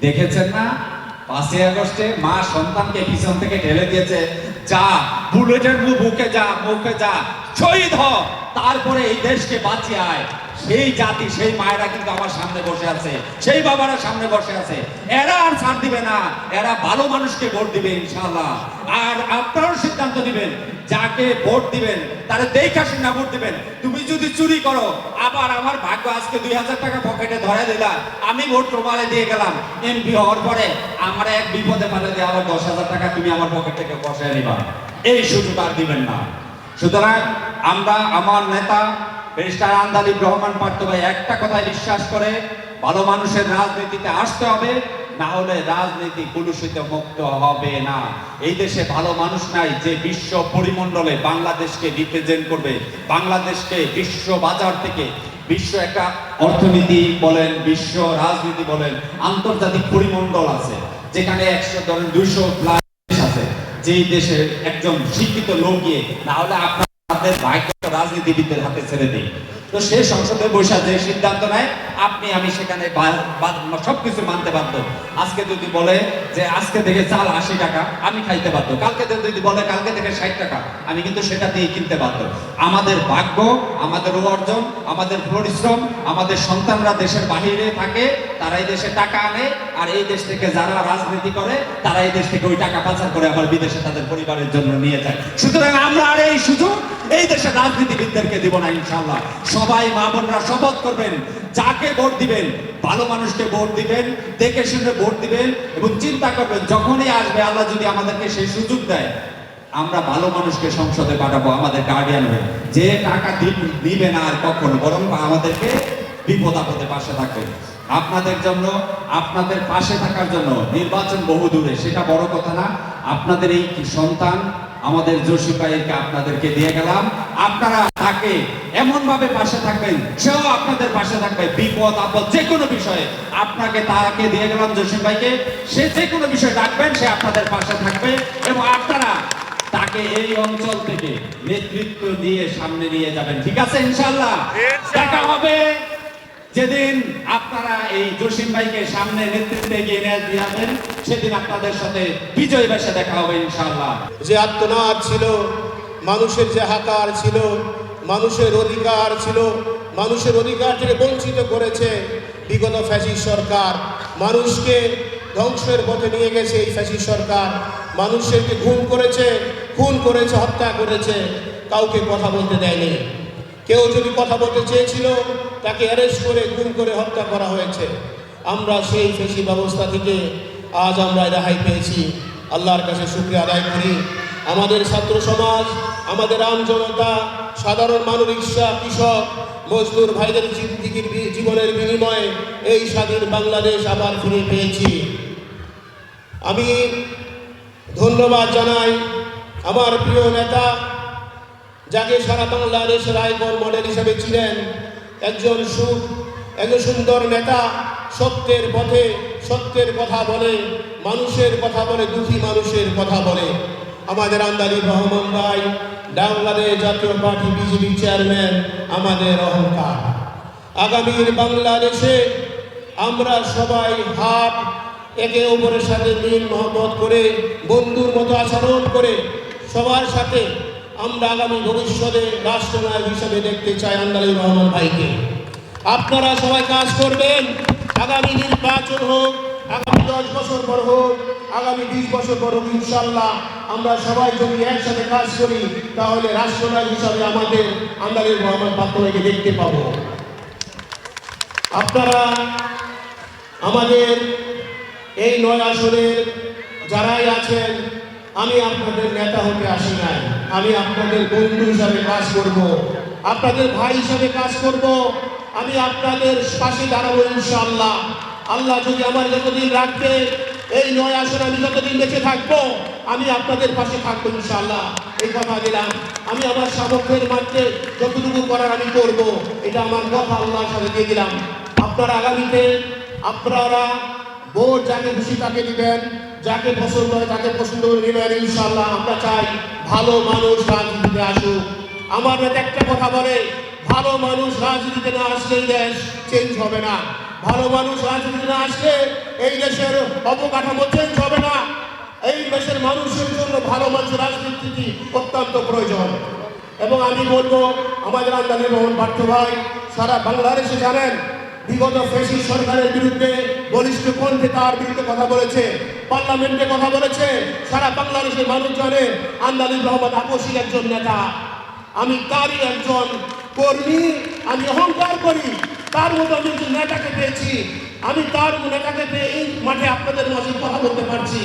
দেখেছেন না? পাঁচই আগস্টে মা সন্তানকে পিছন থেকে ঢেলে দিয়েছে। যা, বুলেটের মুখে যা মুখে যা। শহীদ হ। তারপরে এই দেশকে বাঁচিয়ে আয় সেই জাতি, সেই মায়েরা কিন্তু আমার সামনে বসে আছে, সেই বাবারা সামনে বসে আছে। এরা আর ছাড় দিবে না, এরা ভালো মানুষকে ভোট দিবে, ইনশাআল্লাহ। আর আপনারাও সিদ্ধান্ত দিবেন, যাকে ভোট দিবেন, তারে দেখা শুনে ভোট দিবেন। তুমি যদি চুরি করো, আবার আমার ভাগ্য আজকে দুই হাজার টাকা পকেটে ধরে দিলাম আমি ভোট প্রমাণে দিয়ে গেলাম। এমপি হওয়ার পরে আমার এক বিপদে ফেলে দিয়ে আবার দশ হাজার টাকা তুমি আমার পকেট থেকে বসায় নিবা। এই সুযোগ আর দিবেন না। সুতরাং আমরা, আমার নেতা, ব্যারিস্টার আন্দালিব রহমান পার্থ ভাই একটা কথায় বিশ্বাস করে, ভালো মানুষের রাজনীতিতে আসতে হবে, না হলে রাজনীতি কুলুষিত মুক্ত হবে না। এই দেশে ভালো মানুষ নাই যে বিশ্ব পরিমণ্ডলে বাংলাদেশকে রিপ্রেজেন্ট করবে। বাংলাদেশকে বিশ্ব বাজার থেকে, বিশ্ব একটা অর্থনীতি বলেন, বিশ্ব রাজনীতি বলেন, আন্তর্জাতিক পরিমণ্ডল আছে, যেখানে একশো, ধরেন দুইশো প্লাস যেই দেশের একজন শিক্ষিত লোক গিয়ে তাহলে আপনাদের ভাগ্য রাজনীতিবিদদের হাতে ছেড়ে দিই তো সে সংসদে বসে যে সিদ্ধান্ত নেয়, আপনি, আমি সেখানে বা- বা- সবকিছু মানতে বাধ্য। আজকে যদি বলে যে আজকে থেকে চাল আশি টাকা, আমি খাইতে বাধ্য। কালকে যদি বলে কালকে থেকে ষাট টাকা, আমি কিন্তু সেটা দিয়ে কিনতে বাধ্য। আমাদের ভাগ্য, আমাদের অর্জন, আমাদের পরিশ্রম, আমাদের সন্তানরা দেশের বাহিরে থাকে তারা এই দেশে টাকা আনে, আর এই দেশ থেকে যারা রাজনীতি করে তারা এই দেশ থেকে ওই টাকা পাচার করে আবার বিদেশে তাদের পরিবারের জন্য নিয়ে যায়। সুতরাং আমরা আর এই সুযোগ এই দেশের রাজনীতিবিদদেরকে দিব না ইনশাল্লাহ সবাই মা বোনরা শপথ করবেন, যাকে ভোট দিবেন, ভালো মানুষকে ভোট দিবেন, দেখে শুনে ভোট দিবেন এবং চিন্তা করবেন, যখনই আসবে আল্লাহ যদি আমাদেরকে সেই সুযোগ দেয়, আমরা ভালো মানুষকে সংসদে পাঠাবো, আমাদের গার্ডিয়ান হয়ে। যে টাকা দিবে না আর কখনো, বরং আমাদেরকে বিপদ আপদে পাশে থাকবে। আপনাদের জন্য, আপনাদের পাশে থাকার জন্য নির্বাচন বহু দূরে সেটা বড় কথা না। আপনাদের এই সন্তান আমাদের জসিম ভাইকে আপনাদেরকে দিয়ে গেলাম। আপনারা তাকে এমন ভাবে পাশে থাকবেন সেও আপনাদের পাশে থাকবে বিপদ আপদ যে কোনো বিষয়ে। আপনাকে তাকে দিয়ে গেলাম জসিম ভাইকে। সে যে কোনো বিষয় ডাকবেন সে আপনাদের পাশে থাকবে। এবং আপনারা তাকে এই অঞ্চল থেকে নেতৃত্ব দিয়ে সামনে নিয়ে যাবেন। ঠিক আছে ইনশাল্লাহ। দেখা হবে। যেদিন আপনারা এই জসিম ভাইকে সামনে নেতৃত্বে এগিয়ে নিয়ে যাবেন সেদিন আপনাদের সাথে বিজয় বেশে দেখা হবে ইনশাল্লাহ যে আত্মনাদ ছিল, মানুষের যে হাকার ছিল, মানুষের অধিকার ছিল, মানুষের অধিকার থেকে বঞ্চিত করেছে বিগত ফ্যাসি সরকার। মানুষকে ধ্বংসের পথে নিয়ে গেছে এই ফ্যাসি সরকার। মানুষেরকে খুন করেছে? খুন করেছে, হত্যা করেছে, কাউকে কথা বলতে দেয়নি। কেউ যদি কথা বলতে চেয়েছিল, তাকে অ্যারেস্ট করে, খুন করে হত্যা করা হয়েছে। আমরা সেই ফেসি ব্যবস্থা থেকে আজ আমরা রেহাই পেয়েছি। আল্লাহর কাছে শুক্রিয়া আদায় করি। আমাদের ছাত্র সমাজ, আমাদের আম জনতা, সাধারণ মানুষ রিক্সা কৃষক, মজদুর ভাইদের জিন্দিগির জীবনের বিনিময়ে এই স্বাধীন বাংলাদেশ আবার ফিরে পেয়েছি। আমি ধন্যবাদ জানাই আমার প্রিয় নেতা যাকে সারা বাংলাদেশ আইকন মডেল হিসেবে ছিলেন একজন সুখ একজন সুন্দর নেতা, সত্যের পথে, সত্যের কথা বলে, মানুষের কথা বলে, দুঃখী মানুষের কথা বলে। আমাদের আন্দালি রহমান ভাই, বাংলাদেশ জাতীয় পার্টি বিজেপি চেয়ারম্যান, আমাদের অহংকার। আগামীর বাংলাদেশে আমরা সবাই হাত একে অপরের সাথে মিল মহব্বত করে, বন্ধুর মতো আচরণ করে, সবার সাথে আমরা আগামী ভবিষ্যতে রাষ্ট্রনায়ক হিসেবে দেখতে চাই আন্দালি রহমান ভাইকে। আপনারা সবাই কাজ করবেন। আগামী নির্বাচন হোক, আগামী দশ বছর পর হোক, আগামী বিশ বছর পর হোক ইনশাল্লাহ আমরা সবাই যদি একসাথে কাজ করি, তাহলে রাষ্ট্রনায়ক হিসাবে আমাদের আন্দালি রহমান পাত্র ভাইকে দেখতে পাবো। আপনারা আমাদের এই নয় আসনের যারাই আছেন, আমি আপনাদের নেতা হতে আসি নাই। আমি আপনাদের বন্ধু হিসাবে কাজ করব। আপনাদের ভাই হিসাবে কাজ করব। আমি আপনাদের পাশে দাঁড়াবো ইনশাআল্লাহ। আল্লাহ যদি আমার যতদিন রাখবে, এই নয় আসনে আমি যতদিন বেঁচে থাকব, আমি আপনাদের পাশে থাকব ইনশাআল্লাহ। এই কথা দিলাম। আমি আমার সামর্থ্যের মাধ্যমে যতটুকু করার আমি করব, এটা আমার কথা আল্লাহর সাথে দিয়ে দিলাম। আপনারা আগামীতে, আপনারা ভোট যাকে খুশি তাকে দিবেন? যাকে পছন্দ হয় তাকে পছন্দ করে নেবেন ইনশাল্লাহ আমরা চাই ভালো মানুষ রাজনীতিতে আসুক। আমার একটা কথা বলে, ভালো মানুষ রাজনীতিতে না আসলে দেশ চেঞ্জ হবে না। ভালো মানুষ রাজনীতি না আসলে এই দেশের অবকাঠামো চেঞ্জ হবে না। এই দেশের মানুষের জন্য ভালো মানুষ রাজনীতি অত্যন্ত প্রয়োজন। এবং আমি বলব, আমাদের আমদানি রহমান পার্থ ভাই সারা বাংলাদেশে জানেন, বিগত ফেসি সরকারের বিরুদ্ধে বলিষ্ঠ কণ্ঠে তার বিরুদ্ধে কথা বলেছে, পার্লামেন্টে কথা বলেছে, সারা বাংলাদেশের মানুষ জানে আমদানি রহমান আপসী একজন নেতা। আমি তারই একজন কর্মী, আমি অহংকার করি, তার মতো আমি একজন নেতাকে পেয়েছি। আমি তার নেতাকে পেয়ে মাঠে আপনাদের মাঝে কথা বলতে পারছি।